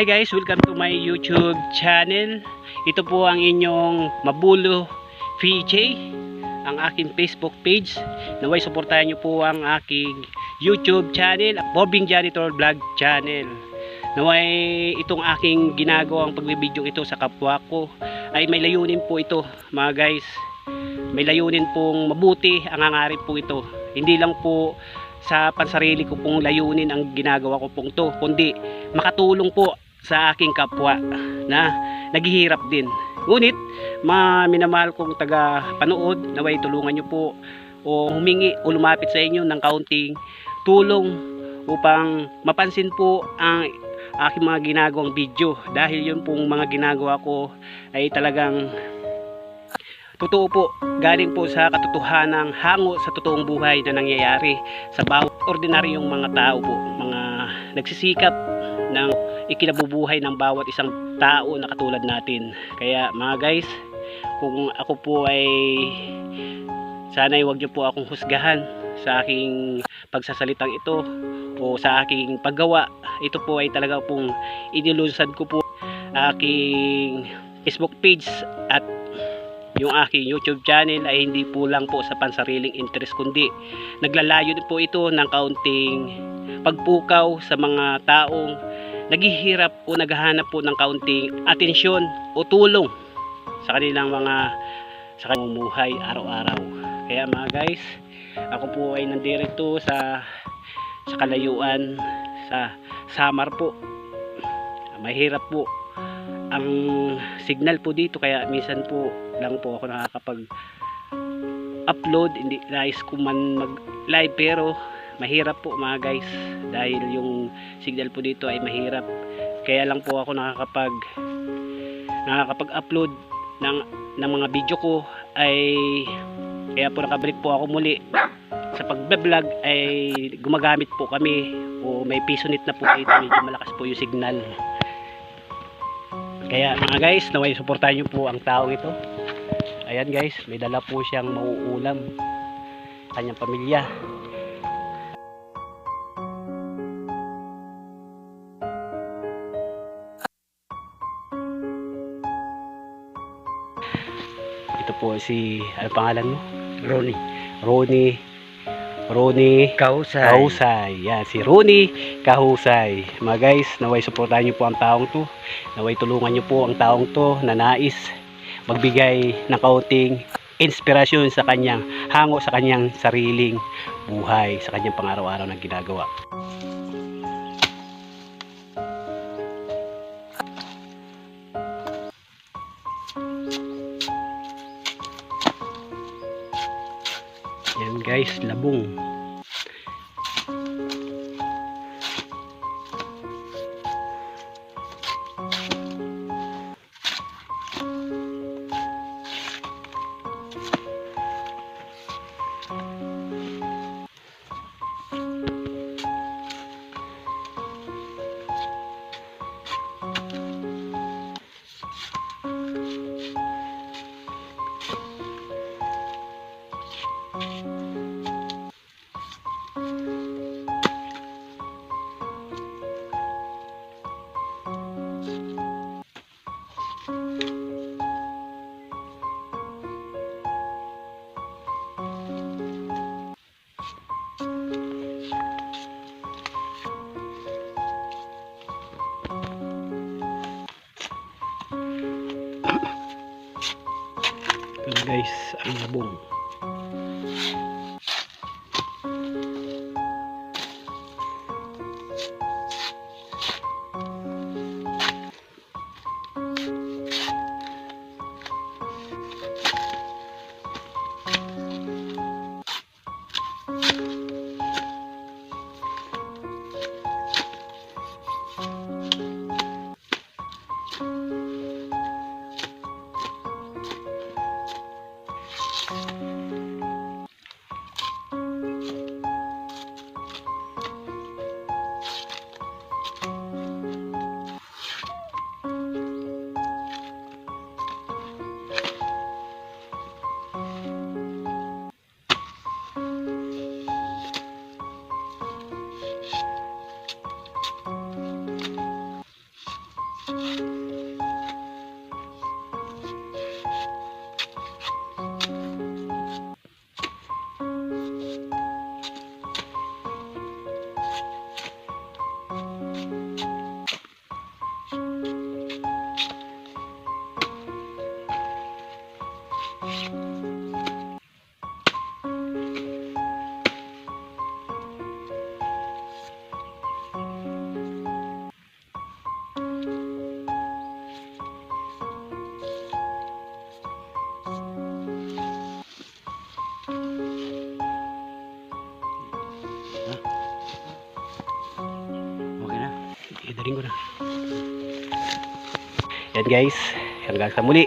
Hi guys, welcome to my YouTube channel. Ito po ang inyong Mabulo VJ, ang aking Facebook page. Naway suportahan niyo po ang aking YouTube channel, Bobbing Janitor Vlog channel. Naway itong aking ginagawang pagbibideo ito sa kapwa ko ay may layunin po ito mga guys. May layunin pong mabuti ang hangarin po ito. Hindi lang po sa pansarili ko pong layunin ang ginagawa ko pong to, kundi makatulong po sa aking kapwa na naghihirap din. Ngunit, ma minamahal kong taga panood, naway tulungan nyo po o humingi o lumapit sa inyo ng kaunting tulong upang mapansin po ang aking mga ginagawang video dahil yun pong mga ginagawa ko ay talagang totoo po galing po sa katotohanang hango sa totoong buhay na nangyayari sa bawat ordinaryong mga tao po mga nagsisikap ng ikinabubuhay ng bawat isang tao na katulad natin. Kaya mga guys kung ako po ay sana'y wag niyo po akong husgahan sa aking pagsasalitang ito o sa aking paggawa. Ito po ay talaga pong inilunsad ko po aking Facebook page at yung aking YouTube channel ay hindi po lang po sa pansariling interest kundi naglalayo po ito ng kaunting pagpukaw sa mga taong naghihirap o naghahanap po ng kaunting atensyon o tulong sa kanilang mga sa kanilang muhay araw-araw. Kaya mga guys, ako po ay nandirito sa sa kalayuan sa Samar po. Mahirap po ang signal po dito kaya minsan po lang po ako nakakapag upload hindi nais ko man mag live pero mahirap po mga guys. Dahil yung signal po dito ay mahirap. Kaya lang po ako nakakapag nakakapag upload ng, ng mga video ko ay kaya po nakabalik po ako muli. Sa pagbe-vlog ay gumagamit po kami o may pisonet na po dito. Medyo malakas po yung signal. Kaya mga guys naway suportahan nyo po ang taong ito. Ayan guys may dala po siyang mauulam. Kanyang pamilya ito po si ano pangalan mo? Ronnie. Ronnie Ronnie Kausay. Kahusay. Yan, si Ronnie Kahusay. Mga guys, naway suportahan niyo po ang taong to. Naway tulungan niyo po ang taong to na nais magbigay ng kaunting inspirasyon sa kanyang hango sa kanyang sariling buhay, sa kanyang pang-araw-araw na ginagawa. Yan guys, labong. Guys, ang labong. Daling ko na. Yan guys, hanggang sa muli.